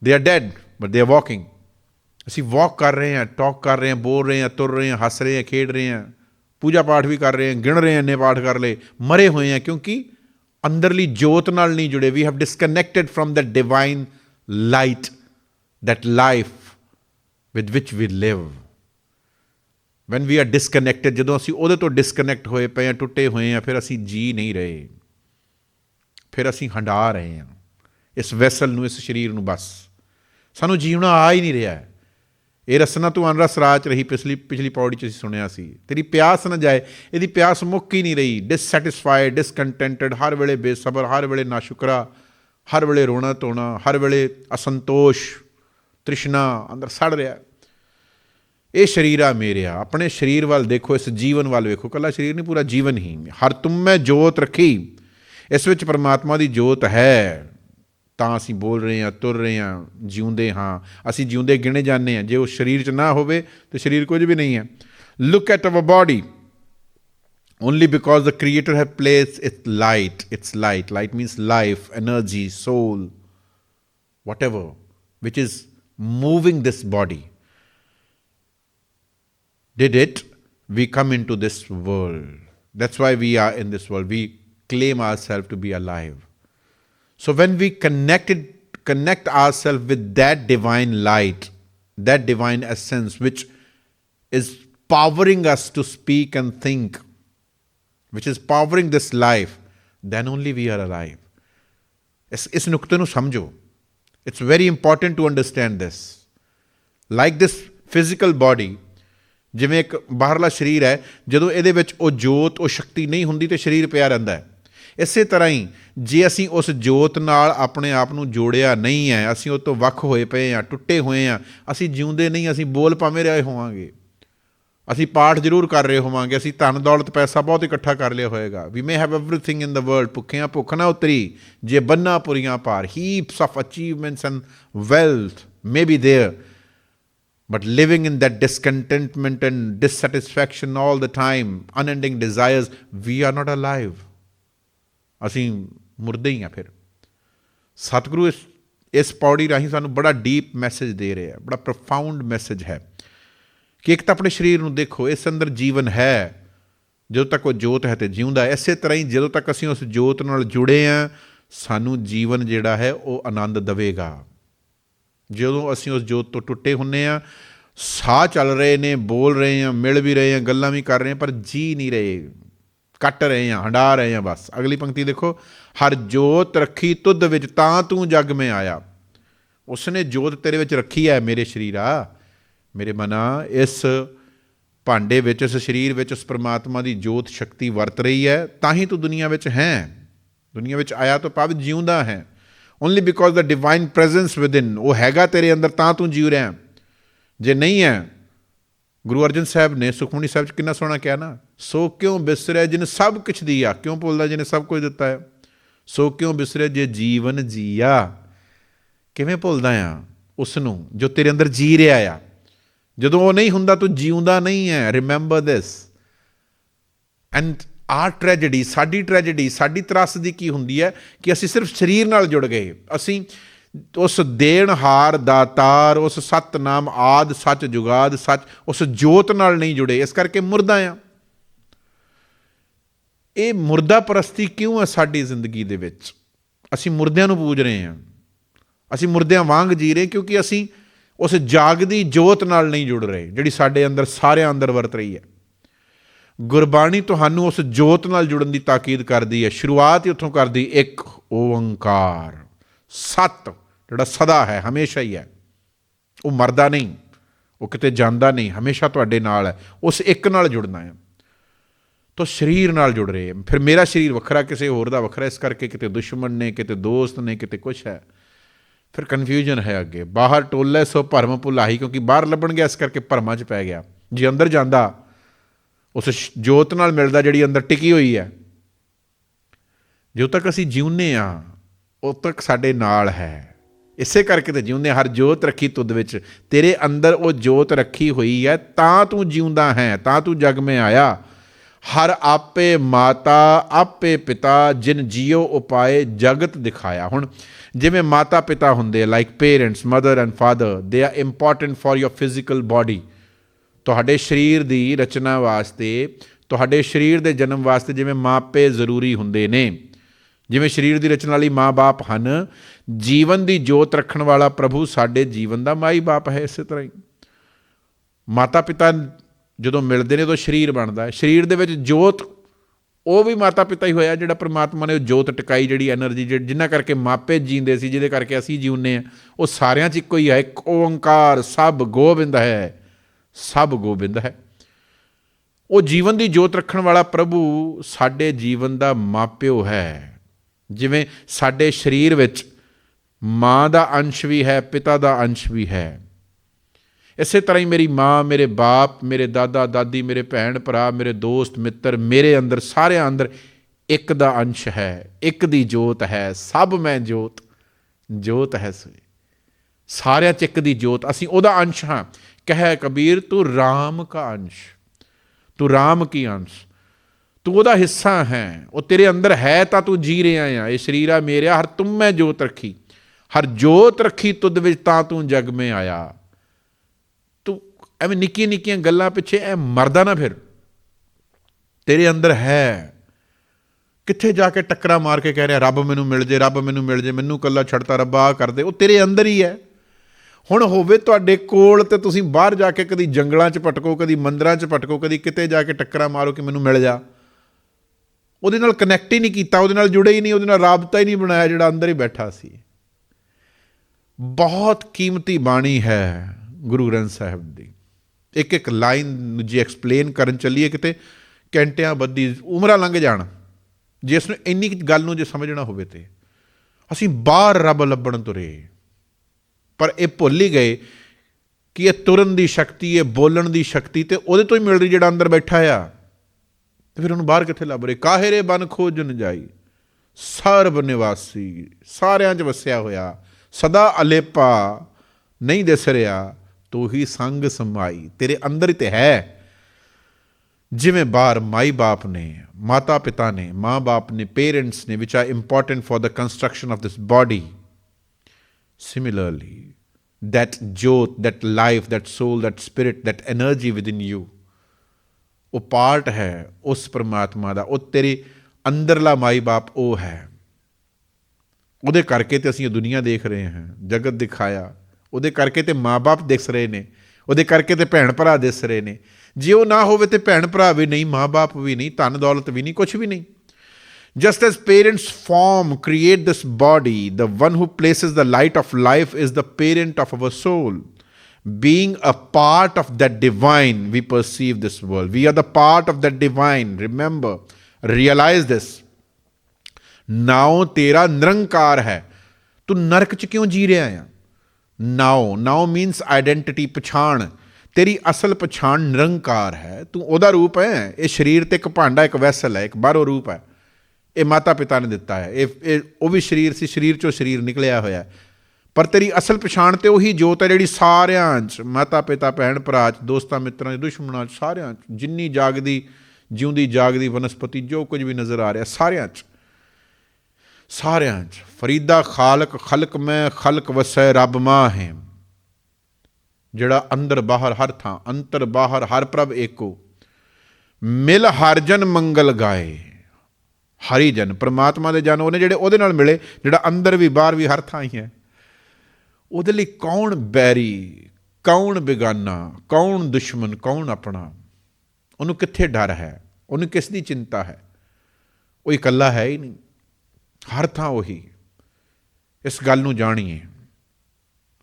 they are dead but they are walking ਅਸੀਂ ਵਾਕ ਕਰ ਰਹੇ ਹਾਂ ਟਾਕ ਕਰ ਰਹੇ ਹਾਂ, ਬੋਲ ਰਹੇ ਹਾਂ, ਤੁਰ ਰਹੇ ਹਾਂ, ਹੱਸ ਰਹੇ ਹਾਂ, ਖੇਡ ਰਹੇ ਹਾਂ। ਪੂਜਾ ਪਾਠ ਵੀ ਕਰ ਰਹੇ ਹਾਂ, ਗਿਣ ਰਹੇ ਹਾਂ, ਇੰਨੇ ਪਾਠ ਕਰ ਲਏ। ਮਰੇ ਹੋਏ ਹਾਂ ਕਿਉਂਕਿ ਅੰਦਰਲੀ ਜੋਤ ਨਾਲ ਨਹੀਂ ਜੁੜੇ। We have disconnected from the divine light that life with which we live when we are disconnected, ਜਦੋਂ ਅਸੀਂ ਉਹਦੇ ਤੋਂ ਡਿਸਕਨੈਕਟ ਹੋਏ ਪਏ ਹਾਂ, ਟੁੱਟੇ ਹੋਏ ਹਾਂ, ਫਿਰ ਅਸੀਂ ਜੀ ਨਹੀਂ ਰਹੇ। ਫਿਰ ਅਸੀਂ ਹੰਡਾ ਰਹੇ ਹਾਂ। ਇਸ ਵੈਸਲ ਨੂੰ, ਇਸ ਸਰੀਰ ਨੂੰ ਬਸ। ਸਾਨੂੰ ਜੀਵਣਾ ਆ ਹੀ ਨਹੀਂ ਰਿਹਾ। ਇਹ ਰਸਨਾ ਤੂੰ ਅਨਰਸ ਰਾਜ ਰਹੀ, ਪਿਛਲੀ ਪਿਛਲੀ ਪੌੜੀ ਚ ਅਸੀਂ ਸੁਣਿਆ ਸੀ। ਤੇਰੀ ਪਿਆਸ ਨਾ ਜਾਏ। ਇਹਦੀ ਪਿਆਸ ਮੁੱਕ ਹੀ ਨਹੀਂ ਰਹੀ। ਡਿਸਸੈਟੀਸਫਾਈਡ ਡਿਸਕੰਟੈਂਟਡ ਹਰ ਵੇਲੇ ਬੇਸਬਰ, ਹਰ ਵੇਲੇ ਨਾਸ਼ੁਕਰਾ, ਹਰ ਵੇਲੇ ਰੋਣਾ ਧੋਣਾ ਹਰ ਵੇਲੇ ਅਸੰਤੋਸ਼। ਤ੍ਰਿਸ਼ਨਾ ਅੰਦਰ ਸੜ ਰਿਹਾ। ਇਹ ਸਰੀਰ ਆ ਮੇਰਿਆ ਆਪਣੇ ਸਰੀਰ ਵੱਲ ਦੇਖੋ, ਇਸ ਜੀਵਨ ਵੱਲ ਵੇਖੋ। ਕੱਲਾ ਸਰੀਰ ਨਹੀਂ, ਪੂਰਾ ਜੀਵਨ ਹੀ। ਹਰ ਤੁਮ ਮੈਂ ਜੋਤ ਰੱਖੀ। ਇਸ ਵਿੱਚ ਪਰਮਾਤਮਾ ਦੀ ਜੋਤ ਹੈ। ਤਾਂ ਅਸੀਂ ਬੋਲ ਰਹੇ ਹਾਂ, ਤੁਰ ਰਹੇ ਹਾਂ, ਜਿਉਂਦੇ ਹਾਂ। ਅਸੀਂ ਜਿਉਂਦੇ ਗਿਣੇ ਜਾਂਦੇ ਹਾਂ। ਜੇ ਉਹ ਸਰੀਰ 'ਚ ਨਾ ਹੋਵੇ, ਤਾਂ ਸਰੀਰ ਕੁਝ ਵੀ ਨਹੀਂ ਹੈ। Look at our body only because the creator have placed its light its light. Light means life, energy, soul, whatever, which is moving this body did it, we come into this world. That's why we are in this world. We claim ourselves to be alive. So when we connected, connect ourselves with that divine light, that divine essence which is powering us to speak and think, which is powering this life, then only we are alive. इस इस नुक्ते को it's very important to understand this like this physical body ਜਿਵੇਂ ਇੱਕ ਬਾਹਰਲਾ ਸਰੀਰ ਹੈ, ਜਦੋਂ ਇਹਦੇ ਵਿੱਚ ਉਹ ਜੋਤ, ਉਹ ਸ਼ਕਤੀ ਨਹੀਂ ਹੁੰਦੀ ਤੇ ਸਰੀਰ ਪਿਆ ਰਹਿੰਦਾ ਹੈ। ਇਸੇ ਤਰ੍ਹਾਂ ਹੀ ਜੇ ਅਸੀਂ ਉਸ ਜੋਤ ਨਾਲ ਆਪਣੇ ਆਪ ਨੂੰ ਜੋੜਿਆ ਨਹੀਂ ਹੈ, ਅਸੀਂ ਉਹ ਤੋਂ ਵੱਖ ਹੋਏ ਪਏ ਹਾਂ, ਟੁੱਟੇ ਹੋਏ ਹਾਂ, ਅਸੀਂ ਜਿਉਂਦੇ ਨਹੀਂ, ਅਸੀਂ ਬੋਲ ਪਾਵੇਂ ਰਹੇ ਹੋਵਾਂਗੇ। ਅਸੀਂ ਪਾਠ ਜ਼ਰੂਰ ਕਰ ਰਹੇ ਹੋਵਾਂਗੇ ਅਸੀਂ ਧਨ ਦੌਲਤ ਪੈਸਾ ਬਹੁਤ ਇਕੱਠਾ ਕਰ ਲਿਆ ਹੋਏਗਾ we may have everything in the world ਭੁੱਖਿਆਂ ਭੁੱਖ ਨਾ ਉਤਰੀ ਜੇ ਬੰਨਾ ਪੁਰੀਆਂ ਪਾਰ heaps of achievements and wealth may be there but living in that discontentment and dissatisfaction all the time, unending desires, we are not alive. ਅਸੀਂ ਮੁਰਦੇ ਹੀ ਆ ਫਿਰ ਸਤਿਗੁਰੂ ਇਸ ਇਸ ਪੌੜੀ ਰਾਹੀਂ ਸਾਨੂੰ ਬੜਾ ਡੀਪ ਮੈਸੇਜ ਦੇ ਰਿਹਾ ਹੈ ਬੜਾ ਪ੍ਰੋਫਾਊਂਡ ਮੈਸੇਜ ਹੈ ਕਿ ਇੱਕ ਤਾਂ ਆਪਣੇ ਸਰੀਰ ਨੂੰ ਦੇਖੋ, ਇਸ ਅੰਦਰ ਜੀਵਨ ਹੈ। ਜਦੋਂ ਤੱਕ ਉਹ ਜੋਤ ਹੈ ਤੇ ਜਿਉਂਦਾ ਹੈ। ਇਸੇ ਤਰ੍ਹਾਂ ਹੀ ਜਦੋਂ ਤੱਕ ਅਸੀਂ ਉਸ ਜੋਤ ਨਾਲ ਜੁੜੇ ਆ ਸਾਨੂੰ ਜੀਵਨ ਜਿਹੜਾ ਹੈ, ਉਹ ਆਨੰਦ ਦੇਵੇਗਾ। ਜਦੋਂ ਅਸੀਂ ਉਸ ਜੋਤ ਤੋਂ ਟੁੱਟੇ ਹੁੰਨੇ ਆ ਸਾਹ ਚੱਲ ਰਹੇ ਨੇ, ਬੋਲ ਰਹੇ ਆ ਮਿਲ ਵੀ ਰਹੇ ਆ ਗੱਲਾਂ ਵੀ ਕਰ ਰਹੇ ਆ ਪਰ ਜੀ ਨਹੀਂ ਰਹੇ। ਕੱਟ ਰਹੇ ਆ ਹੰਡਾ ਰਹੇ ਆ ਬਸ। ਅਗਲੀ ਪੰਕਤੀ ਦੇਖੋ, ਹਰ ਜੋਤ ਰੱਖੀ ਤੁਧ ਵਿੱਚ, ਤਾਂ ਤੂੰ ਜਗ ਮੈਂ ਆਇਆ। ਉਸਨੇ ਜੋਤ ਤੇਰੇ ਵਿੱਚ ਰੱਖੀ ਹੈ, ਮੇਰੇ ਸ਼ਰੀਰਾ ਮੇਰੇ ਮਨਾ, ਇਸ ਭਾਂਡੇ ਵਿੱਚ, ਇਸ ਸਰੀਰ ਵਿੱਚ ਉਸ ਪ੍ਰਮਾਤਮਾ ਦੀ ਜੋਤ ਸ਼ਕਤੀ ਵਰਤ ਰਹੀ ਹੈ, ਤਾਂ ਹੀ ਤੂੰ ਦੁਨੀਆ ਵਿੱਚ ਹੈ। ਦੁਨੀਆ ਵਿੱਚ ਆਇਆ ਤਾਂ ਭਾਵ ਜਿਉਂਦਾ ਹੈ। Only because the divine presence within ਉਹ ਹੈਗਾ ਤੇਰੇ ਅੰਦਰ, ਤਾਂ ਤੂੰ ਜੀਉ ਰਿਹਾ ਜੇ ਨਹੀਂ ਹੈ, ਗੁਰੂ ਅਰਜਨ ਸਾਹਿਬ ਨੇ ਸੁਖਮਨੀ ਸਾਹਿਬ ਚ ਕਿੰਨਾ ਸੋਹਣਾ ਕਿਹਾ ਨਾ, ਸੋ ਕਿਉਂ ਬਿਸਰਿਆ ਜਿਨ ਸਭ ਕੁਛ ਦਿਆ? ਕਿਉਂ ਭੁੱਲਦਾ ਜਿਹਨੇ ਸਭ ਕੁਝ ਦਿੱਤਾ ਹੈ? ਸੋ ਕਿਉਂ ਬਿਸਰੇ ਜੇ ਜੀਵਨ ਜੀਆ? ਕਿਵੇਂ ਭੁੱਲਦਾ ਆ? ਉਸ ਨੂੰ ਜੋ ਤੇਰੇ ਅੰਦਰ ਜੀ ਰਿਹਾ ਆ। ਜਦੋਂ ਉਹ ਨਹੀਂ ਹੁੰਦਾ ਤੂੰ ਜੀਉਂਦਾ ਨਹੀਂ ਹੈ। Remember this and our tragedy ਸਾਡੀ ਟ੍ਰੈਜੇਡੀ ਸਾਡੀ ਤਰਾਸਦੀ ਕੀ ਹੁੰਦੀ ਹੈ ਕਿ ਅਸੀਂ ਸਿਰਫ ਸਰੀਰ ਨਾਲ ਜੁੜ ਗਏ। ਅਸੀਂ ਉਸ ਦੇਣਹਾਰ ਦਾਤਾਰ ਉਸ ਸਤਨਾਮ ਆਦ ਸੱਚ ਜੁਗਾਦ ਸੱਚ, ਉਸ ਜੋਤ ਨਾਲ ਨਹੀਂ ਜੁੜੇ। ਇਸ ਕਰਕੇ ਮੁਰਦਾ ਆ ਇਹ ਮੁਰਦਾ ਪ੍ਰਸਤੀ ਕਿਉਂ ਹੈ ਸਾਡੀ ਜ਼ਿੰਦਗੀ ਦੇ ਵਿੱਚ? ਅਸੀਂ ਮੁਰਦਿਆਂ ਨੂੰ ਪੂਜ ਰਹੇ ਹਾਂ। ਅਸੀਂ ਮੁਰਦਿਆਂ ਵਾਂਗ ਜੀ ਰਹੇ ਕਿਉਂਕਿ ਅਸੀਂ ਉਸ ਜਾਗਦੀ ਜੋਤ ਨਾਲ ਨਹੀਂ ਜੁੜ ਰਹੇ, ਜਿਹੜੀ ਸਾਡੇ ਅੰਦਰ ਸਾਰਿਆਂ ਅੰਦਰ ਵਰਤ ਰਹੀ ਹੈ। ਗੁਰਬਾਣੀ ਤੁਹਾਨੂੰ ਉਸ ਜੋਤ ਨਾਲ ਜੁੜਨ ਦੀ ਤਾਕੀਦ ਕਰਦੀ ਹੈ। ਸ਼ੁਰੂਆਤ ਹੀ ਉੱਥੋਂ ਕਰਦੀ, ਇੱਕ ਓੰਕਾਰ। ਸਤ, ਜਿਹੜਾ ਸਦਾ ਹੈ, ਹਮੇਸ਼ਾ ਹੀ ਹੈ। ਉਹ ਮਰਦਾ ਨਹੀਂ, ਉਹ ਕਿਤੇ ਜਾਂਦਾ ਨਹੀਂ, ਹਮੇਸ਼ਾ ਤੁਹਾਡੇ ਨਾਲ ਹੈ। ਉਸ ਇੱਕ ਨਾਲ ਜੁੜਨਾ ਹੈ। ਤੋ ਸਰੀਰ ਨਾਲ ਜੁੜ ਰਹੇ ਫਿਰ ਮੇਰਾ ਸਰੀਰ ਵੱਖਰਾ, ਕਿਸੇ ਹੋਰ ਦਾ ਵੱਖਰਾ, ਇਸ ਕਰਕੇ ਕਿਤੇ ਦੁਸ਼ਮਣ ਨੇ, ਕਿਤੇ ਦੋਸਤ ਨੇ, ਕਿਤੇ ਕੁਛ ਹੈ। ਫਿਰ ਕਨਫਿਊਜ਼ਨ ਹੈ ਅੱਗੇ। ਬਾਹਰ ਟੋਲੇ ਸੋ ਭਰਮ ਭੁਲਾਹੀ, ਕਿਉਂਕਿ ਬਾਹਰ ਲੱਭਣ ਗਿਆ, ਇਸ ਕਰਕੇ ਭਰਮਾਂ 'ਚ ਪੈ ਗਿਆ। ਜੇ ਅੰਦਰ ਜਾਂਦਾ, ਉਸ ਜੋਤ ਨਾਲ ਮਿਲਦਾ, ਜਿਹੜੀ ਅੰਦਰ ਟਿਕੀ ਹੋਈ ਹੈ, ਜਦੋਂ ਤੱਕ ਅਸੀਂ ਜਿਉਂਦੇ ਆ ਉਦੋਂ ਤੱਕ ਸਾਡੇ ਨਾਲ ਹੈ। ਇਸੇ ਕਰਕੇ ਤੇ ਜਿਉਂਦੇ ਹਾਂ। ਹਰ ਜੋਤ ਰੱਖੀ ਤੁਧ ਵਿੱਚ। ਤੇਰੇ ਅੰਦਰ ਉਹ ਜੋਤ ਰੱਖੀ ਹੋਈ ਹੈ, ਤਾਂ ਤੂੰ ਜਿਉਂਦਾ ਹੈ, ਤਾਂ ਤੂੰ ਜਗ ਮੇ ਆਇਆ। ਹਰ ਆਪੇ ਮਾਤਾ, ਆਪੇ ਪਿਤਾ, ਜਿਨ ਜੀਓ ਉਪਾਏ ਜਗਤ ਦਿਖਾਇਆ। ਹੁਣ ਜਿਵੇਂ ਮਾਤਾ ਪਿਤਾ ਹੁੰਦੇ like parents mother and father they are important for your physical body ਤੁਹਾਡੇ ਸਰੀਰ ਦੀ ਰਚਨਾ ਵਾਸਤੇ, ਤੁਹਾਡੇ ਸਰੀਰ ਦੇ ਜਨਮ ਵਾਸਤੇ ਜਿਵੇਂ ਮਾਪੇ ਜ਼ਰੂਰੀ ਹੁੰਦੇ ਨੇ। ਜਿਵੇਂ ਸਰੀਰ ਦੀ ਰਚਨਾ ਲਈ ਮਾਂ-ਬਾਪ ਹਨ, ਜੀਵਨ ਦੀ ਜੋਤ ਰੱਖਣ ਵਾਲਾ ਪ੍ਰਭੂ ਸਾਡੇ ਜੀਵਨ ਦਾ ਮਾਈ-ਬਾਪ ਹੈ ਇਸੇ ਤਰ੍ਹਾਂ ਹੀ। ਮਾਤਾ-ਪਿਤਾ ਜਦੋਂ ਮਿਲਦੇ ਨੇ ਉਦੋਂ ਸਰੀਰ ਬਣਦਾ ਹੈ। ਸਰੀਰ ਦੇ ਵਿੱਚ ਜੋਤ, ਉਹ ਵੀ ਮਾਤਾ ਪਿਤਾ ਹੀ ਹੋਇਆ ਜਿਹੜਾ ਪ੍ਰਮਾਤਮਾ ਨੇ ਉਹ ਜੋਤ ਟਿਕਾਈ, ਜਿਹੜੀ એનર્ਜੀ ਜਿੰਨਾ ਕਰਕੇ ਮਾਪੇ ਜੀਂਦੇ ਸੀ, ਜਿਹਦੇ ਕਰਕੇ ਅਸੀਂ ਜੀਉਨੇ ਆ ਉਹ ਸਾਰਿਆਂ 'ਚ ਇੱਕੋ ਹੀ ਹੈ ਇੱਕ ਓੰਕਾਰ, ਸਭ ਗੋਬਿੰਦ ਹੈ। ਸਭ ਗੋਬਿੰਦ ਹੈ। ਉਹ ਜੀਵਨ ਦੀ ਜੋਤ ਰੱਖਣ ਵਾਲਾ ਪ੍ਰਭੂ ਸਾਡੇ ਜੀਵਨ ਦਾ ਮਾਪਿਓ ਹੈ। ਜਿਵੇਂ ਸਾਡੇ ਸਰੀਰ ਵਿੱਚ ਮਾਂ ਦਾ ਅੰਸ਼ ਵੀ ਹੈ, ਪਿਤਾ ਦਾ ਅੰਸ਼ ਵੀ ਹੈ। ਇਸੇ ਤਰ੍ਹਾਂ ਹੀ ਮੇਰੀ ਮਾਂ, ਮੇਰੇ ਬਾਪ, ਮੇਰੇ ਦਾਦਾ, ਦਾਦੀ, ਮੇਰੇ ਭੈਣ ਭਰਾ, ਮੇਰੇ ਦੋਸਤ, ਮਿੱਤਰ, ਮੇਰੇ ਅੰਦਰ, ਸਾਰਿਆਂ ਅੰਦਰ ਇੱਕ ਦਾ ਅੰਸ਼ ਹੈ, ਇੱਕ ਦੀ ਜੋਤ ਹੈ, ਸਭ ਮੈਂ ਜੋਤ ਜੋਤ ਹੈ ਸੋਈ ਸਾਰਿਆਂ ਚ ਇੱਕ ਦੀ ਜੋਤ, ਅਸੀਂ ਉਹਦਾ ਅੰਸ਼ ਹਾਂ। ਕਹਿ ਕਬੀਰ, ਤੂੰ RAM ਕਾ ਅੰਸ਼, ਤੂੰ RAM ਕੀ ਅੰਸ਼? ਤੂੰ ਉਹਦਾ ਹਿੱਸਾ ਹੈ, ਉਹ ਤੇਰੇ ਅੰਦਰ ਹੈ ਤਾਂ ਤੂੰ ਜੀ ਰਿਹਾ ਆ। ਇਹ ਸਰੀਰਾ ਮੇਰਾ, ਹਰ ਤੁਮ ਮੈਂ ਜੋਤ ਰੱਖੀ। ਹਰ ਜੋਤ ਰੱਖੀ, ਤੁਧ ਵਿੱਚ ਤਾਂ ਤੂੰ ਜਗ ਮੇ ਆਇਆ। ਐਵੇਂ ਨਿੱਕੀਆਂ ਨਿੱਕੀਆਂ ਗੱਲਾਂ ਪਿੱਛੇ ਐ ਮਰਦਾ ਨਾ ਫਿਰ। ਤੇਰੇ ਅੰਦਰ ਹੈ। ਕਿੱਥੇ ਜਾ ਕੇ ਟੱਕਰਾ ਮਾਰ ਕੇ ਕਹਿ ਰਿਹਾ, ਰੱਬ ਮੈਨੂੰ ਮਿਲ ਜੇ, ਰੱਬ ਮੈਨੂੰ ਮਿਲ ਜੇ, ਮੈਨੂੰ ਕੱਲਾ ਛੱਡਤਾ, ਰੱਬਾ, ਆਹ ਕਰਦੇ ਉਹ ਤੇਰੇ ਅੰਦਰ ਹੀ ਹੈ। ਹੁਣ ਹੋਵੇ ਤੁਹਾਡੇ ਕੋਲ ਤੇ ਤੁਸੀਂ ਬਾਹਰ ਜਾ ਕੇ ਕਦੀ ਜੰਗਲਾਂ 'ਚ ਭਟਕੋ, ਕਦੀ ਮੰਦਰਾਂ 'ਚ ਭਟਕੋ, ਕਦੀ ਕਿਤੇ ਜਾ ਕੇ ਟੱਕਰਾ ਮਾਰੋ ਕਿ ਮੈਨੂੰ ਮਿਲ ਜਾ। ਉਹਦੇ ਨਾਲ ਕਨੈਕਟ ਹੀ ਨਹੀਂ ਕੀਤਾ, ਉਹਦੇ ਨਾਲ ਜੁੜੇ ਹੀ ਨਹੀਂ, ਉਹਦੇ ਨਾਲ ਰਾਬਤਾ ਹੀ ਨਹੀਂ ਬਣਾਇਆ ਜਿਹੜਾ ਅੰਦਰ ਹੀ ਬੈਠਾ ਸੀ। ਬਹੁਤ ਕੀਮਤੀ ਬਾਣੀ ਹੈ ਗੁਰੂ ਗ੍ਰੰਥ ਸਾਹਿਬ ਦੀ। ਇੱਕ ਇੱਕ ਲਾਈਨ ਨੂੰ ਜੇ ਐਕਸਪਲੇਨ ਕਰਨ ਚੱਲੀਏ ਕਿਤੇ, ਘੰਟਿਆਂ ਬੱਦੀ ਉਮਰਾਂ ਲੰਘ ਜਾਣ। ਜੇ ਇਸ ਨੂੰ ਇੰਨੀ ਕੁ ਗੱਲ ਨੂੰ ਜੇ ਸਮਝਣਾ ਹੋਵੇ ਤੇ। ਅਸੀਂ ਬਾਹਰ ਰੱਬ ਲੱਭਣ ਤੁਰੇ। ਪਰ ਇਹ ਭੁੱਲ ਹੀ ਗਏ ਕਿ ਇਹ ਤੁਰਨ ਦੀ ਸ਼ਕਤੀ, ਇਹ ਬੋਲਣ ਦੀ ਸ਼ਕਤੀ ਤੇ ਉਹਦੇ ਤੋਂ ਹੀ ਮਿਲ ਰਹੀ ਜਿਹੜਾ ਅੰਦਰ ਬੈਠਾ ਆ। ਤੇ ਫਿਰ ਉਹਨੂੰ ਬਾਹਰ ਕਿੱਥੇ ਲੱਭ ਰਹੇ? ਕਾਹਰੇ ਬਨ ਖੋਜਨ ਜਾਈ? ਸਰਬ ਨਿਵਾਸੀ, ਸਾਰਿਆਂ 'ਚ ਵਸਿਆ ਹੋਇਆ, ਸਦਾ ਅਲੇਪਾ ਨਹੀਂ ਦਿਸ ਰਿਹਾ। ਤੂੰ ਹੀ ਸੰਗ ਸਮਾਈ, ਤੇਰੇ ਅੰਦਰ ਹੀ ਤੇ ਹੈ। ਜਿਵੇਂ ਬਾਹਰ ਮਾਈ ਬਾਪ ਨੇ, ਮਾਤਾ ਪਿਤਾ ਨੇ, ਮਾਂ ਬਾਪ ਨੇ, ਪੇਰੈਂਟਸ ਨੇ which are important for the construction of this body similarly, that jyot that life, that soul, that spirit, that energy within you, ਉਹ ਪਾਰਟ ਹੈ, ਉਸ ਪ੍ਰਮਾਤਮਾ ਦਾ, ਉਹ ਤੇਰੇ ਅੰਦਰਲਾ ਮਾਈ ਬਾਪ ਉਹ ਹੈ। ਉਹਦੇ ਕਰਕੇ ਤੇ ਅਸੀਂ ਇਹ ਦੁਨੀਆ ਦੇਖ ਰਹੇ ਹਾਂ, ਜਗਤ ਦਿਖਾਇਆ। ਉਹਦੇ ਕਰਕੇ ਤੇ ਮਾਪੇ ਦਿਸ ਰਹੇ ਨੇ ਉਹਦੇ ਕਰਕੇ ਤੇ ਭੈਣ ਭਰਾ ਦਿਸ ਰਹੇ ਨੇ ਜੇ ਉਹ ਨਾ ਹੋਵੇ ਤੇ ਭੈਣ ਭਰਾ ਵੀ ਨਹੀਂ ਮਾਪੇ ਵੀ ਨਹੀਂ ਧਨ ਦੌਲਤ ਵੀ ਨਹੀਂ ਕੁਝ ਵੀ ਨਹੀਂ Just as parents form, create this body, the one who places the light of life is the parent of our soul. Being a part of that divine, we perceive this world. We are the part of that divine. Remember, realize this. ਨਾਉ ਤੇਰਾ ਨਿਰੰਕਾਰ ਹੈ ਤੂੰ ਨਰਕ ਚ ਕਿਉਂ ਜੀ ਰਿਹਾ ਆ ਨਾਉ ਨਾਉ ਮੀਨਸ ਆਇਡੈਂਟੀਟੀ ਪਛਾਣ। ਤੇਰੀ ਅਸਲ ਪਛਾਣ ਨਿਰੰਕਾਰ ਹੈ। ਤੂੰ ਉਹਦਾ ਰੂਪ ਹੈ। ਇਹ ਸਰੀਰ ਤੇ ਇੱਕ ਭਾਂਡਾ, ਇੱਕ ਵੈਸਲ ਹੈ। ਇੱਕ ਬਾਹਰੋਂ ਰੂਪ ਹੈ। ਇਹ ਮਾਤਾ ਪਿਤਾ ਨੇ ਦਿੱਤਾ ਹੈ। ਇਹ ਇਹ, ਉਹ ਵੀ ਸਰੀਰ ਸੀ। ਸਰੀਰ ਚੋਂ ਸਰੀਰ ਨਿਕਲਿਆ ਹੋਇਆ ਪਰ ਤੇਰੀ ਅਸਲ ਪਛਾਣ ਤੇ ਉਹੀ ਜੋਤ ਹੈ, ਜਿਹੜੀ ਸਾਰਿਆਂ 'ਚ। ਮਾਤਾ ਪਿਤਾ ਭੈਣ, ਭਰਾ 'ਚ, ਦੋਸਤਾਂ, ਮਿੱਤਰਾਂ 'ਚ, ਦੁਸ਼ਮਣਾਂ 'ਚ, ਸਾਰਿਆਂ 'ਚ। ਜਿੰਨੀ ਜਾਗਦੀ, ਜਿਉਂਦੀ ਜਾਗਦੀ ਵਨਸਪਤੀ ਜੋ ਕੁਝ ਵੀ ਨਜ਼ਰ ਆ ਰਿਹਾ, ਸਾਰਿਆਂ 'ਚ। ਸਾਰਿਆਂ 'ਚ, ਫਰੀਦਾ ਖਾਲਕ ਖਲਕ ਮੈਂ ਖਲਕ ਵਸੈ ਰੱਬ ਮਾਂ ਹੈ ਜਿਹੜਾ ਅੰਦਰ ਬਾਹਰ ਹਰ ਥਾਂ, ਅੰਤਰ ਬਾਹਰ ਹਰ ਪ੍ਰਭ ਏਕੋ। ਮਿਲ ਹਰ ਜਨ ਮੰਗਲ ਗਾਏ। ਹਰੀ ਜਨ, ਪ੍ਰਮਾਤਮਾ ਦੇ ਜਨ ਉਹਨੇ ਜਿਹੜੇ ਉਹਦੇ ਨਾਲ ਮਿਲੇ, ਜਿਹੜਾ ਅੰਦਰ ਵੀ ਬਾਹਰ ਵੀ ਹਰ ਥਾਂ ਹੀ ਹੈ। ਉਹਦੇ ਲਈ ਕੌਣ ਬੈਰੀ, ਕੌਣ ਬੇਗਾਨਾ, ਕੌਣ ਦੁਸ਼ਮਣ ਕੌਣ ਆਪਣਾ? ਉਹਨੂੰ ਕਿੱਥੇ ਡਰ ਹੈ? ਉਹਨੂੰ ਕਿਸ ਦੀ ਚਿੰਤਾ ਹੈ? ਉਹ ਇਕੱਲਾ ਹੈ ਹੀ ਨਹੀਂ। ਹਰ ਥਾਂ ਉਹੀ ਇਸ ਗੱਲ ਨੂੰ ਜਾਣੀਏ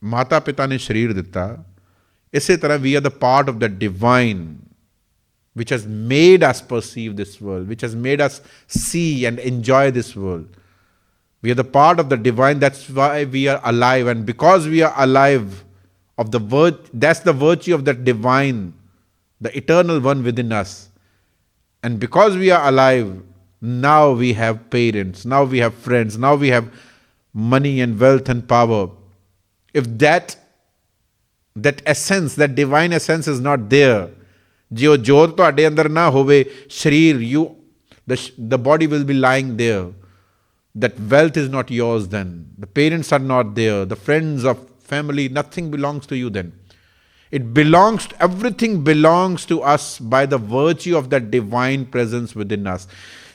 ਮਾਤਾ ਪਿਤਾ ਨੇ ਸਰੀਰ ਦਿੱਤਾ ਇਸੇ ਤਰ੍ਹਾਂ we are the part of the divine which has made us perceive this world, which has made us see and enjoy this world. We are the part of the divine, that's why we are alive. And because we are alive, of the vir- that's the virtue of that divine, the eternal one within us. And because we are alive, now we have parents, now we have friends, now we have money and wealth and power. If that that essence, that divine essence is not there, ਜੇ ਉਹ ਜੋਤ ਤੁਹਾਡੇ ਅੰਦਰ ਨਾ ਹੋਵੇ ਸਰੀਰ you the, sh- the body will be lying there that wealth is not yours then the parents are not there the friends of family nothing belongs to you then it belongs everything belongs to us by the virtue of that divine presence within us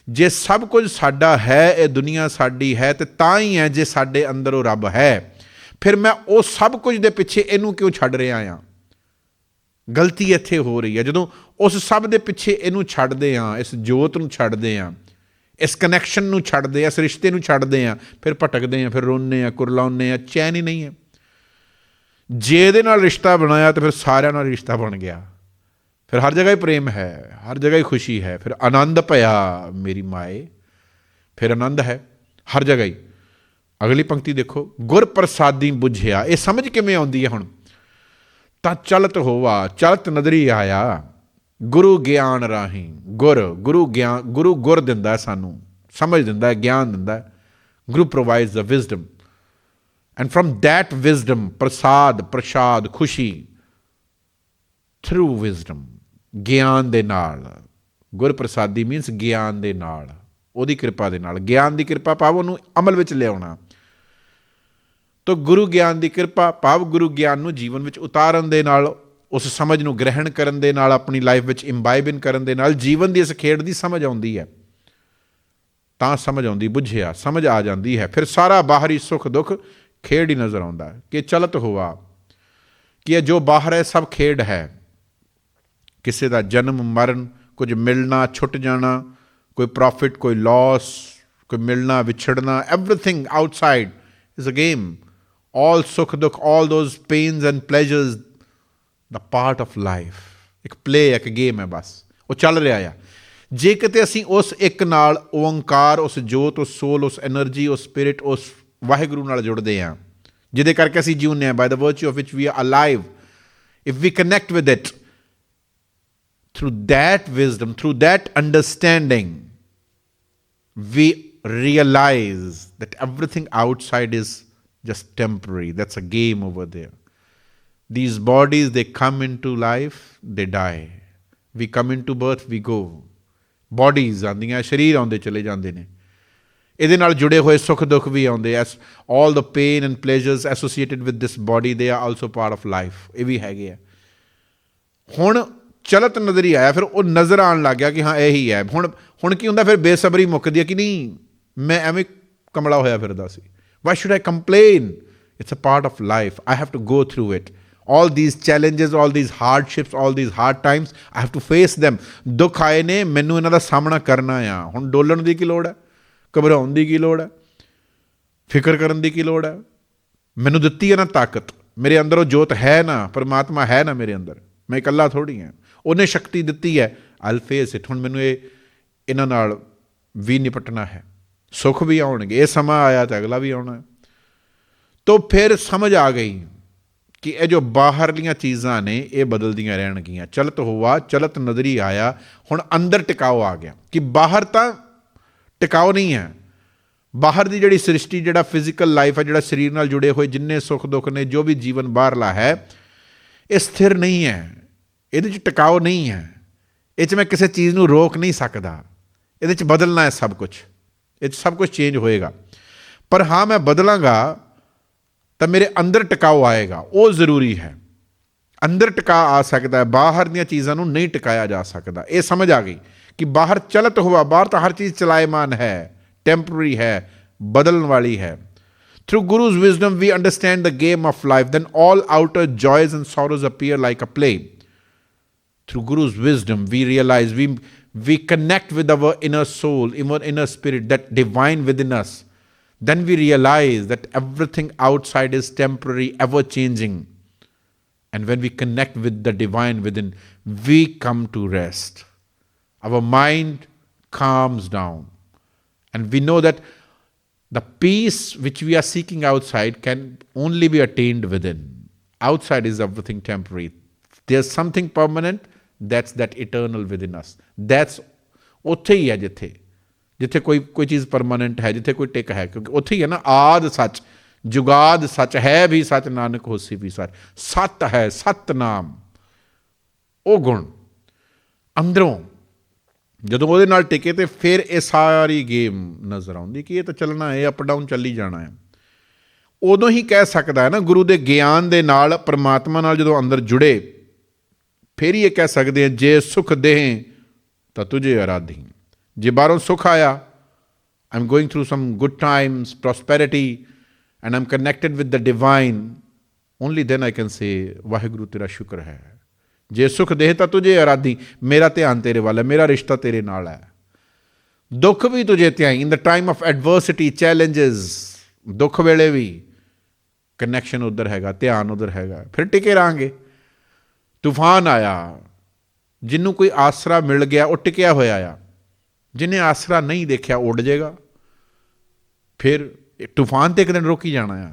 ਜੇ ਸਭ ਕੁਝ ਸਾਡਾ ਹੈ, ਇਹ ਦੁਨੀਆ ਸਾਡੀ ਹੈ, ਤੇ ਤਾਂ ਹੀ ਹੈ ਜੇ ਸਾਡੇ ਅੰਦਰ ਉਹ ਰੱਬ ਹੈ। ਫਿਰ ਮੈਂ ਉਹ ਸਭ ਕੁਝ ਦੇ ਪਿੱਛੇ ਇਹਨੂੰ ਕਿਉਂ ਛੱਡ ਰਿਹਾ ਆ ਗਲਤੀ ਇੱਥੇ ਹੋ ਰਹੀ ਹੈ। ਜਦੋਂ ਉਸ ਸਭ ਦੇ ਪਿੱਛੇ ਇਹਨੂੰ ਛੱਡਦੇ ਆ ਇਸ ਜੋਤ ਨੂੰ ਛੱਡਦੇ ਆ ਇਸ ਕਨੈਕਸ਼ਨ ਨੂੰ ਛੱਡਦੇ ਆ ਇਸ ਰਿਸ਼ਤੇ ਨੂੰ ਛੱਡਦੇ ਆ ਫਿਰ ਭਟਕਦੇ ਆ ਫਿਰ ਰੋਂਦੇ ਆ ਕੁਰਲਾਉਂਦੇ ਆ ਚੈਨ ਹੀ ਨਹੀਂ ਹੈ। ਜੇ ਇਹਦੇ ਨਾਲ ਰਿਸ਼ਤਾ ਬਣਾਇਆ, ਤਾਂ ਫਿਰ ਸਾਰਿਆਂ ਨਾਲ ਰਿਸ਼ਤਾ ਬਣ ਗਿਆ। ਫਿਰ ਹਰ ਜਗ੍ਹਾ ਹੀ ਪ੍ਰੇਮ ਹੈ, ਹਰ ਜਗ੍ਹਾ ਹੀ ਖੁਸ਼ੀ ਹੈ, ਫਿਰ ਆਨੰਦ ਪਿਆ ਮੇਰੀ ਮਾਏ, ਫਿਰ ਆਨੰਦ ਹੈ, ਹਰ ਜਗ੍ਹਾ ਹੀ। ਅਗਲੀ ਪੰਕਤੀ ਦੇਖੋ ਗੁਰ ਪ੍ਰਸਾਦੀ 부ਝਿਆ ਇਹ ਸਮਝ ਕਿਵੇਂ ਆਉਂਦੀ ਹੈ ਹੁਣ? ਤਾਂ ਚਲਤ ਹੋਵਾ, ਚਲਤ ਨਦਰੀ ਆਇਆ, ਗੁਰੂ ਗਿਆਨ ਰਾਹੀਂ, ਗੁਰ, ਗੁਰੂ ਗਿਆਨ ਗੁਰੂ ਗੁਰ ਦਿੰਦਾ ਸਾਨੂੰ, ਸਮਝ ਦਿੰਦਾ ਹੈ, ਗਿਆਨ ਦਿੰਦਾ ਹੈ। Guru provides the wisdom and firm that wisdom prasad, prashad, ਖੁਸ਼ੀ ਥਰੂ ਵਿਜ਼ਡਮ ਗਿਆਨ ਦੇ ਨਾਲ ਗੁਰ ਪ੍ਰਸਾਦੀ ਮੀਨਸ ਗਿਆਨ ਦੇ ਨਾਲ, ਉਹਦੀ ਕਿਰਪਾ ਦੇ ਨਾਲ। ਗਿਆਨ ਦੀ ਕਿਰਪਾ ਭਾਵ ਉਹਨੂੰ ਅਮਲ ਵਿੱਚ ਲਿਆਉਣਾ। ਤੋ ਗੁਰੂ ਗਿਆਨ ਦੀ ਕਿਰਪਾ ਭਾਵ ਗੁਰੂ ਗਿਆਨ ਨੂੰ ਜੀਵਨ ਵਿੱਚ ਉਤਾਰਨ ਦੇ ਨਾਲ, ਉਸ ਸਮਝ ਨੂੰ ਗ੍ਰਹਿਣ ਕਰਨ ਦੇ ਨਾਲ, ਆਪਣੀ ਲਾਈਫ ਵਿੱਚ ਇੰਬਾਈਬਨ ਕਰਨ ਦੇ ਨਾਲ, ਜੀਵਨ ਦੀ ਇਸ ਖੇਡ ਦੀ ਸਮਝ ਆਉਂਦੀ ਹੈ। ਤਾਂ ਸਮਝ ਆਉਂਦੀ, ਬੁੱਝਿਆ, ਸਮਝ ਆ ਜਾਂਦੀ ਹੈ। ਫਿਰ ਸਾਰਾ ਬਾਹਰੀ ਸੁੱਖ ਦੁੱਖ ਖੇਡ ਹੀ ਨਜ਼ਰ ਆਉਂਦਾ ਹੈ ਕਿ ਚਲਤ ਹੋਆ, ਕਿ ਇਹ ਜੋ ਬਾਹਰ ਹੈ ਸਭ ਖੇਡ ਹੈ। ਕਿਸੇ ਦਾ ਜਨਮ ਮਰਨ ਕੁਝ ਮਿਲਣਾ ਛੁੱਟ ਜਾਣਾ ਕੋਈ ਪ੍ਰੋਫਿਟ ਕੋਈ ਲਾਸ ਕੋਈ ਮਿਲਣਾ ਵਿਛੜਨਾ everything outside is a game all sukh dukh, all those pains and pleasures the part of life ਇੱਕ ਪਲੇ ਇੱਕ ਗੇਮ ਹੈ ਬਸ। ਉਹ ਚੱਲ ਰਿਹਾ ਆ। ਜੇ ਕਿਤੇ ਅਸੀਂ ਉਸ ਇੱਕ ਨਾਲ ਓੰਕਾਰ ਉਸ ਜੋਤ ਉਸ ਸੋਲ ਉਸ એનર્ਜੀ ਉਸ ਸਪਿਰਿਟ ਉਸ ਵਾਹਿਗੁਰੂ ਨਾਲ ਜੁੜਦੇ ਆ ਜਿਹਦੇ ਕਰਕੇ ਅਸੀਂ ਜੀਉਂਦੇ ਆ by the virtue of which we are alive if we connect with it through that wisdom, through that understanding, we realize that everything outside is just temporary. That's a game over there. These bodies, they come into life, they die. We come into birth, we go. Bodies ਆਉਂਦੀਆਂ ਸਰੀਰ ਆਉਂਦੇ ਚਲੇ ਜਾਂਦੇ ਨੇ ਇਹਦੇ ਨਾਲ ਜੁੜੇ ਹੋਏ ਸੁੱਖ ਦੁੱਖ ਵੀ ਆਉਂਦੇ as all the pain and pleasures associated with this body they are also part of life ਇਹ ਵੀ ਹੈਗੇ ਆ ਹੁਣ ਚਲਤ ਨਜ਼ਰੀ ਆਇਆ, ਫਿਰ ਉਹ ਨਜ਼ਰ ਆਉਣ ਲੱਗ ਗਿਆ ਕਿ ਹਾਂ, ਇਹੀ ਹੈ ਹੁਣ ਹੁਣ ਕੀ ਹੁੰਦਾ? ਫਿਰ ਬੇਸਬਰੀ ਮੁੱਕਦੀ ਹੈ ਕਿ ਨਹੀਂ? ਮੈਂ ਐਵੇਂ ਕਮਲਾ ਹੋਇਆ ਫਿਰਦਾ ਸੀ। Why should I complain it's a part of life I have to go through it all these challenges, all these hardships, all these hard times, i have to face them. ਦੁੱਖ ਆਏ ਨੇ, ਮੈਨੂੰ ਇਹਨਾਂ ਦਾ ਸਾਹਮਣਾ ਕਰਨਾ ਆ। ਹੁਣ ਡੋਲਣ ਦੀ ਕੀ ਲੋੜ ਹੈ? ਘਬਰਾਉਣ ਦੀ ਕੀ ਲੋੜ ਹੈ? ਫਿਕਰ ਕਰਨ ਦੀ ਕੀ ਲੋੜ ਹੈ? ਮੈਨੂੰ ਦਿੱਤੀ ਹੈ ਨਾ ਤਾਕਤ। ਮੇਰੇ ਅੰਦਰ ਉਹ ਜੋਤ ਹੈ ਨਾ, ਪਰਮਾਤਮਾ ਹੈ ਨਾ ਮੇਰੇ ਅੰਦਰ। ਮੈਂ ਇਕੱਲਾ ਥੋੜੀ ਹਾਂ। ਉਹਨੇ ਸ਼ਕਤੀ ਦਿੱਤੀ ਹੈ। ਆਲ ਫੇਸ ਇਟ ਹੁਣ ਮੈਨੂੰ ਇਹ, ਇਹਨਾਂ ਨਾਲ ਵੀ ਨਿਪਟਣਾ ਹੈ। ਸੁੱਖ ਵੀ ਆਉਣਗੇ। ਇਹ ਸਮਾਂ ਆਇਆ ਤਾਂ ਅਗਲਾ ਵੀ ਆਉਣਾ। ਹੈ ਤੋ ਫਿਰ ਸਮਝ ਆ ਗਈ ਕਿ ਇਹ ਜੋ ਬਾਹਰਲੀਆਂ ਚੀਜ਼ਾਂ ਨੇ, ਇਹ ਬਦਲਦੀਆਂ ਰਹਿਣਗੀਆਂ। ਚਲਤ ਹੋਵਾ ਚਲਤ ਨਜ਼ਰੀ ਆਇਆ। ਹੁਣ ਅੰਦਰ ਟਿਕਾਓ ਆ ਗਿਆ ਕਿ ਬਾਹਰ ਤਾਂ ਟਿਕਾਓ ਨਹੀਂ ਹੈ। ਬਾਹਰ ਦੀ ਜਿਹੜੀ ਸ੍ਰਿਸ਼ਟੀ, ਜਿਹੜਾ ਫਿਜ਼ੀਕਲ ਲਾਈਫ ਹੈ, ਜਿਹੜਾ ਸਰੀਰ ਨਾਲ ਜੁੜੇ ਹੋਏ ਜਿੰਨੇ ਸੁੱਖ ਦੁੱਖ ਨੇ, ਜੋ ਵੀ ਜੀਵਨ ਬਾਹਰਲਾ ਹੈ, ਇਹ ਸਥਿਰ ਨਹੀਂ ਹੈ। ਇਹਦੇ 'ਚ ਟਿਕਾਓ ਨਹੀਂ ਹੈ। ਇਹ 'ਚ ਮੈਂ ਕਿਸੇ ਚੀਜ਼ ਨੂੰ ਰੋਕ ਨਹੀਂ ਸਕਦਾ। ਇਹਦੇ 'ਚ ਬਦਲਣਾ ਹੈ ਸਭ ਕੁਝ ਇਹ 'ਚ ਸਭ ਕੁਝ ਚੇਂਜ ਹੋਏਗਾ। ਪਰ ਹਾਂ, ਮੈਂ ਬਦਲਾਂਗਾ ਤਾਂ ਮੇਰੇ ਅੰਦਰ ਟਿਕਾਓ ਆਏਗਾ। ਉਹ ਜ਼ਰੂਰੀ ਹੈ। ਅੰਦਰ ਟਿਕਾ ਆ ਸਕਦਾ ਹੈ। ਬਾਹਰ ਦੀਆਂ ਚੀਜ਼ਾਂ ਨੂੰ ਨਹੀਂ ਟਿਕਾਇਆ ਜਾ ਸਕਦਾ। ਇਹ ਸਮਝ ਆ ਗਈ ਕਿ ਬਾਹਰ ਚਲਤ ਹੋਆ, ਬਾਹਰ ਤਾਂ ਹਰ ਚੀਜ਼ ਚਲਾਇਮਾਨ ਹੈ ਟੈਂਪਰਰੀ ਹੈ, ਬਦਲਣ ਵਾਲੀ ਹੈ। Through Guru's wisdom we understand the game of life then all outer joys and sorrows appear like a play. Through Guru's wisdom, we realize we, we connect with our inner soul, our inner spirit, that divine within us. Then we realize that everything outside is temporary, ever changing. And when we connect with the divine within, we come to rest. Our mind calms down. And we know that the peace which we are seeking outside can only be attained within. Outside is everything temporary. There's something permanent, that's that eternal within us. That's ਉੱਥੇ ਹੀ ਹੈ ਜਿੱਥੇ। ਜਿੱਥੇ ਕੋਈ ਕੋਈ ਚੀਜ਼ permanent ਹੈ, ਜਿੱਥੇ ਕੋਈ ਟਿਕ ਹੈ। ਕਿਉਂਕਿ ਉੱਥੇ ਹੀ ਹੈ ਨਾ, ਆਦ ਸੱਚ, ਜੁਗਾਦ ਸੱਚ, ਹੈ ਵੀ ਸੱਚ, ਨਾਨਕ ਹੋਸੀ ਵੀ ਸੱਚ। ਸਤ ਹੈ, ਸਤਨਾਮ। ਉਹ ਗੁਣ ਅੰਦਰੋਂ। ਜਦੋਂ ਉਹਦੇ ਨਾਲ ਟਿਕੇ ਤੇ ਫਿਰ ਇਹ ਸਾਰੀ ਗੇਮ ਨਜ਼ਰ ਆਉਂਦੀ ਕਿ ਇਹ ਤਾਂ ਚੱਲਣਾ ਹੈ ਅਪ ਡਾਊਨ ਚੱਲੀ ਜਾਣਾ ਹੈ। ਉਦੋਂ ਹੀ ਕਹਿ ਸਕਦਾ ਹੈ ਨਾ, ਗੁਰੂ ਦੇ ਗਿਆਨ ਦੇ ਨਾਲ, ਪਰਮਾਤਮਾ ਨਾਲ ਜਦੋਂ ਅੰਦਰ ਜੁੜੇ ਫਿਰ ਹੀ ਇਹ ਕਹਿ ਸਕਦੇ ਹਾਂ, ਜੇ ਸੁਖ ਦੇਹ, ਤਾਂ ਤੁਝੇ ਅਰਾਧੀ ਜੇ ਬਾਹਰੋਂ ਸੁਖ ਆਇਆ I am going through some good times prosperity and I'm connected with the divine only then I can say Waheguru ਤੇਰਾ ਸ਼ੁਕਰ ਹੈ ਜੇ ਸੁਖ ਦੇਹ, ਤਾਂ ਤੁਝੇ ਅਰਾਧੀ ਮੇਰਾ ਧਿਆਨ ਤੇਰੇ ਵੱਲ ਹੈ, ਮੇਰਾ ਰਿਸ਼ਤਾ ਤੇਰੇ ਨਾਲ ਹੈ। ਦੁੱਖ ਵੀ ਤੁਝੇ ਧਿਆਈ in the time of adversity challenges ਦੁੱਖ ਵੇਲੇ ਵੀ ਕਨੈਕਸ਼ਨ ਉਧਰ ਹੈਗਾ, ਧਿਆਨ ਉਧਰ ਹੈਗਾ। ਫਿਰ ਟਿਕੇ ਰਾਂਗੇ ਤੂਫਾਨ ਆਇਆ ਜਿਹਨੂੰ ਕੋਈ ਆਸਰਾ ਮਿਲ ਗਿਆ ਉਹ ਟਿਕਿਆ ਹੋਇਆ ਆ। ਜਿਹਨੇ ਆਸਰਾ ਨਹੀਂ ਦੇਖਿਆ, ਉੱਡ ਜਾਏਗਾ ਫਿਰ ਤੂਫਾਨ ਤੇ ਇੱਕ ਦਿਨ ਰੋਕੀ ਜਾਣਾ ਆ।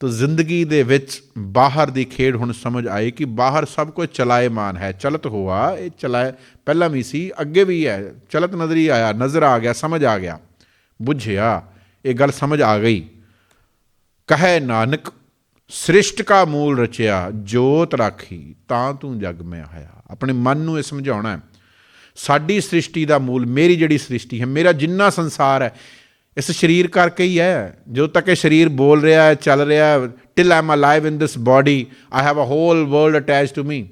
ਤੋ ਜ਼ਿੰਦਗੀ ਦੇ ਵਿੱਚ ਬਾਹਰ ਦੀ ਖੇਡ ਹੁਣ ਸਮਝ ਆਈ ਕਿ ਬਾਹਰ ਸਭ ਕੁਝ ਚਲਾਏਮਾਨ ਹੈ। ਚਲਤ ਹੋਆ, ਇਹ ਚਲਾਏ ਪਹਿਲਾਂ ਵੀ ਸੀ, ਅੱਗੇ ਵੀ ਹੈ। ਚਲਤ ਨਜ਼ਰੀ ਆਇਆ, ਨਜ਼ਰ ਆ ਗਿਆ, ਸਮਝ ਆ ਗਿਆ। ਬੁੱਝਿਆ, ਇਹ ਗੱਲ ਸਮਝ ਆ ਗਈ। ਕਹੇ ਨਾਨਕ ਸ੍ਰਿਸ਼ਟ ਕਾ ਮੂਲ ਰਚਿਆ ਜੋਤ ਰਾਖੀ ਤਾਂ ਤੂੰ ਜਗ ਮੈਂ ਆਇਆ। ਆਪਣੇ ਮਨ ਨੂੰ ਇਹ ਸਮਝਾਉਣਾ ਹੈ। ਸਾਡੀ ਸ੍ਰਿਸ਼ਟੀ ਦਾ ਮੂਲ ਮੇਰੀ ਜਿਹੜੀ ਸ੍ਰਿਸ਼ਟੀ ਹੈ ਮੇਰਾ ਜਿੰਨਾ ਸੰਸਾਰ ਹੈ ਇਸ ਸਰੀਰ ਕਰਕੇ ਹੀ ਹੈ। ਜਦੋਂ ਤੱਕ ਇਹ ਸਰੀਰ ਬੋਲ ਰਿਹਾ ਹੈ ਚੱਲ ਰਿਹਾ ਹੈ till I'm alive in this body I have a whole world attached to me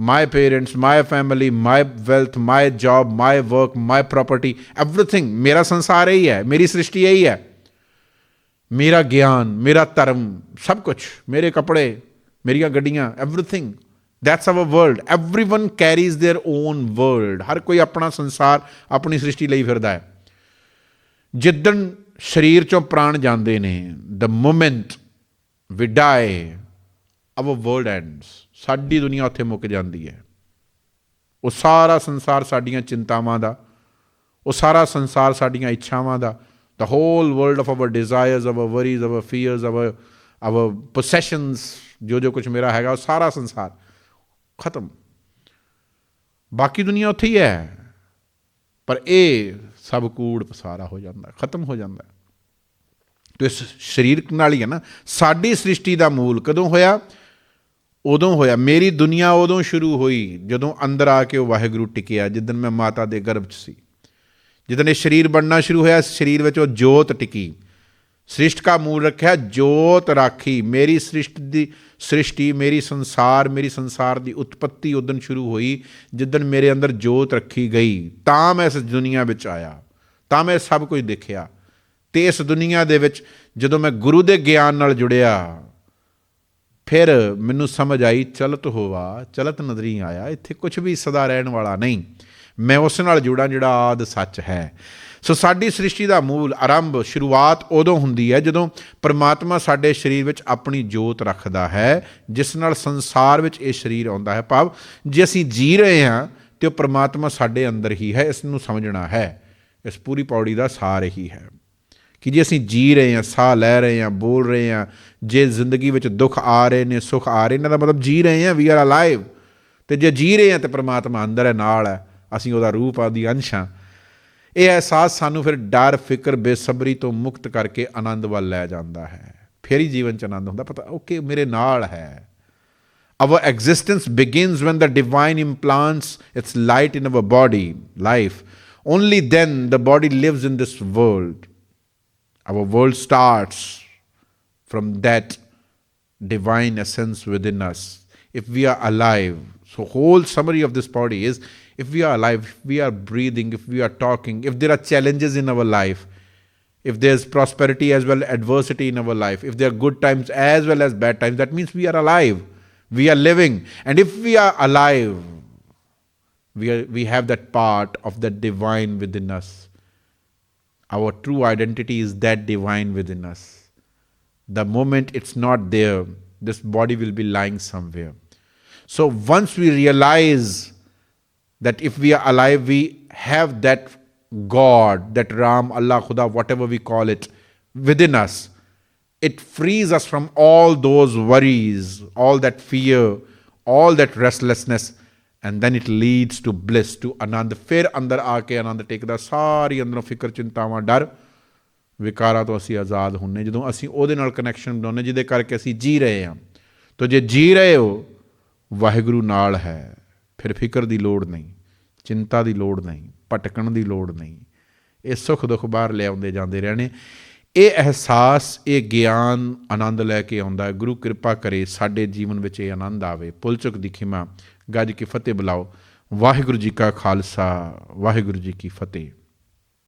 my parents, my family, my wealth, my job, my work, my property, everything ਮੇਰਾ ਸੰਸਾਰ ਇਹੀ ਹੈ ਮੇਰੀ ਸ੍ਰਿਸ਼ਟੀ ਇਹੀ ਹੈ ਮੇਰਾ ਗਿਆਨ ਮੇਰਾ ਧਰਮ ਸਭ ਕੁਝ ਮੇਰੇ ਕੱਪੜੇ ਮੇਰੀਆਂ ਗੱਡੀਆਂ everything. That's our world. Everyone carries their own world ਹਰ ਕੋਈ ਆਪਣਾ ਸੰਸਾਰ ਆਪਣੀ ਸ੍ਰਿਸ਼ਟੀ ਲਈ ਫਿਰਦਾ ਹੈ ਜਿੱਦਣ ਸਰੀਰ ਚੋਂ ਪ੍ਰਾਣ ਜਾਂਦੇ ਨੇ the moment we die, our world ends. ਸਾਡੀ ਦੁਨੀਆ ਉੱਥੇ ਮੁੱਕ ਜਾਂਦੀ ਹੈ ਉਹ ਸਾਰਾ ਸੰਸਾਰ ਸਾਡੀਆਂ ਚਿੰਤਾਵਾਂ ਦਾ ਉਹ ਸਾਰਾ ਸੰਸਾਰ ਸਾਡੀਆਂ ਇੱਛਾਵਾਂ ਦਾ the whole world of our desires, our worries, our fears, our our possessions ਜੋ ਜੋ ਕੁਝ ਮੇਰਾ ਹੈਗਾ ਉਹ ਸਾਰਾ ਸੰਸਾਰ ਖਤਮ ਬਾਕੀ ਦੁਨੀਆ ਉੱਥੇ ਹੀ ਹੈ ਪਰ ਇਹ ਸਭ ਕੂੜ ਪਸਾਰਾ ਹੋ ਜਾਂਦਾ ਖਤਮ ਹੋ ਜਾਂਦਾ ਤੇ ਇਸ ਸਰੀਰਕ ਨਾਲ ਹੀ ਹੈ ਨਾ ਸਾਡੀ ਸ੍ਰਿਸ਼ਟੀ ਦਾ ਮੂਲ ਕਦੋਂ ਹੋਇਆ ਉਦੋਂ ਹੋਇਆ ਮੇਰੀ ਦੁਨੀਆ ਉਦੋਂ ਸ਼ੁਰੂ ਹੋਈ ਜਦੋਂ ਅੰਦਰ ਆ ਕੇ ਉਹ ਵਾਹਿਗੁਰੂ ਟਿਕਿਆ ਜਿੱਦਨ ਮੈਂ ਮਾਤਾ ਦੇ ਗਰਭ 'ਚ ਸੀ ਜਿੱਦਨ ਇਹ ਸਰੀਰ ਬਣਨਾ ਸ਼ੁਰੂ ਹੋਇਆ, ਸਰੀਰ ਵਿੱਚ ਉਹ ਜੋਤ ਟਿਕੀ। ਸ੍ਰਿਸ਼ਟ ਕਾ ਮੂਲ ਰੱਖਿਆ, ਜੋਤ ਰਾਖੀ। ਮੇਰੀ ਸ੍ਰਿਸ਼ਟ ਦੀ ਸ੍ਰਿਸ਼ਟੀ, ਮੇਰੀ ਸੰਸਾਰ ਮੇਰੀ ਸੰਸਾਰ ਦੀ ਉਤਪਤੀ ਉਦਨ ਸ਼ੁਰੂ ਹੋਈ ਜਿੱਦਨ ਮੇਰੇ ਅੰਦਰ ਜੋਤ ਰੱਖੀ ਗਈ। ਤਾਂ ਮੈਂ ਇਸ ਦੁਨੀਆ ਵਿੱਚ ਆਇਆ। ਤਾਂ ਮੈਂ ਸਭ ਕੁਝ ਦੇਖਿਆ। ਤੇ ਇਸ ਦੁਨੀਆ ਦੇ ਵਿੱਚ ਜਦੋਂ ਮੈਂ ਗੁਰੂ ਦੇ ਗਿਆਨ ਨਾਲ ਜੁੜਿਆ, ਫਿਰ ਮੈਨੂੰ ਸਮਝ ਆਈ, ਚਲਤ ਹੋਵਾ, ਚਲਤ ਨਜ਼ਰੀ ਆਇਆ। ਇੱਥੇ ਕੁਝ ਵੀ ਸਦਾ ਰਹਿਣ ਵਾਲਾ ਨਹੀਂ। ਮੈਂ ਉਸ ਨਾਲ ਜੁੜਾਂ ਜਿਹੜਾ ਆਦ ਸੱਚ ਹੈ। ਸੋ ਸਾਡੀ ਸ੍ਰਿਸ਼ਟੀ ਦਾ ਮੂਲ ਆਰੰਭ, ਸ਼ੁਰੂਆਤ ਉਦੋਂ ਹੁੰਦੀ ਹੈ ਜਦੋਂ ਪਰਮਾਤਮਾ ਸਾਡੇ ਸਰੀਰ ਵਿੱਚ ਆਪਣੀ ਜੋਤ ਰੱਖਦਾ ਹੈ, ਜਿਸ ਨਾਲ ਸੰਸਾਰ ਵਿੱਚ ਇਹ ਸਰੀਰ ਆਉਂਦਾ ਹੈ। ਭਾਵ ਜੇ ਅਸੀਂ ਜੀ ਰਹੇ ਹਾਂ, ਤੇ ਉਹ ਪਰਮਾਤਮਾ ਸਾਡੇ ਅੰਦਰ ਹੀ ਹੈ ਇਸ ਨੂੰ ਸਮਝਣਾ ਹੈ। ਇਸ ਪੂਰੀ ਪੌੜੀ ਦਾ ਸਾਰ ਹੀ ਹੈ ਕਿ ਜੇ ਅਸੀਂ ਜੀ ਰਹੇ ਹਾਂ, ਸਾਹ ਲੈ ਰਹੇ ਹਾਂ, ਬੋਲ ਰਹੇ ਹਾਂ, ਜੇ ਜ਼ਿੰਦਗੀ ਵਿੱਚ ਦੁੱਖ ਆ ਰਹੇ ਨੇ, ਸੁੱਖ ਆ ਰਹੇ ਨੇ ਦਾ ਮਤਲਬ ਜੀ ਰਹੇ ਹਾਂ ਵੀ ਆਰ ਅਲਾਈਵ ਤੇ ਜੇ ਜੀ ਰਹੇ ਹਾਂ, ਤੇ ਪਰਮਾਤਮਾ ਅੰਦਰ ਹੈ, ਨਾਲ ਹੈ। ਅਸੀਂ ਉਹਦਾ ਰੂਪ ਆਦੀ ਅੰਸ਼ ਹਾਂ ਇਹ ਅਹਿਸਾਸ ਸਾਨੂੰ ਫਿਰ ਡਰ ਫਿਕਰ ਬੇਸਬਰੀ ਤੋਂ ਮੁਕਤ ਕਰਕੇ ਆਨੰਦ ਵੱਲ ਲੈ ਜਾਂਦਾ ਹੈ ਫਿਰ ਹੀ ਜੀਵਨ ਚ ਆਨੰਦ ਹੁੰਦਾ ਪਤਾ ਓਕੇ ਮੇਰੇ ਨਾਲ ਹੈ Our existence begins when the divine implants its light in our body, life. Only then the body lives in this world. Our world starts from that divine essence within us. If we are alive, so whole summary of this body is if we are alive, if we are breathing, if we are talking, if there are challenges in our life, if there's prosperity as well adversity in our life, if there are good times as well as bad times, that means we are alive. We are living. And if we are alive, we, are, we have that part of the divine within us. Our true identity is that divine within us. The moment it's not there, this body will be lying somewhere. So once we realize that if we are alive, we have that God, that Ram, Allah, Khuda, whatever we call it, within us, it frees us from all those worries, all that fear, all that restlessness, and then it leads to bliss to anand ਫਿਰ ਅੰਦਰ ਆ ਕੇ ਆਨੰਦ ਟੇਕਦਾ ਸਾਰੀ ਅੰਦਰੋਂ ਫਿਕਰ ਚਿੰਤਾਵਾਂ ਡਰ ਵਿਕਾਰਾਂ ਤੋਂ ਅਸੀਂ ਆਜ਼ਾਦ ਹੁੰਨੇ ਜਦੋਂ ਅਸੀਂ ਉਹਦੇ ਨਾਲ ਕਨੈਕਸ਼ਨ ਬਣਾਉਂਦੇ ਜਿਹਦੇ ਕਰਕੇ ਅਸੀਂ ਜੀ ਰਹੇ ਹਾਂ ਤਾਂ ਜੇ ਜੀ ਰਹੇ ਹੋ ਵਾਹਿਗੁਰੂ ਨਾਲ ਹੈ ਫਿਰ ਫਿਕਰ ਦੀ ਲੋੜ ਨਹੀਂ ਚਿੰਤਾ ਦੀ ਲੋੜ ਨਹੀਂ, ਭਟਕਣ ਦੀ ਲੋੜ ਨਹੀਂ। ਇਹ ਸੁੱਖ ਦੁੱਖ ਬਾਹਰ ਲਿਆਉਂਦੇ ਜਾਂਦੇ ਰਹਿਣੇ। ਇਹ ਅਹਿਸਾਸ, ਇਹ ਗਿਆਨ ਆਨੰਦ ਲੈ ਕੇ ਆਉਂਦਾ ਹੈ। ਗੁਰੂ ਕਿਰਪਾ ਕਰੇ ਸਾਡੇ ਜੀਵਨ ਵਿੱਚ ਇਹ ਆਨੰਦ ਆਵੇ। ਪੁੱਲ ਚੁੱਕ ਦੀ ਖਿਮਾ, ਗੱਜ ਕੇ ਫਤਿਹ ਬੁਲਾਓ। ਵਾਹਿਗੁਰੂ ਜੀ ਕਾ ਖਾਲਸਾ, ਵਾਹਿਗੁਰੂ ਜੀ ਕੀ ਫਤਿਹ।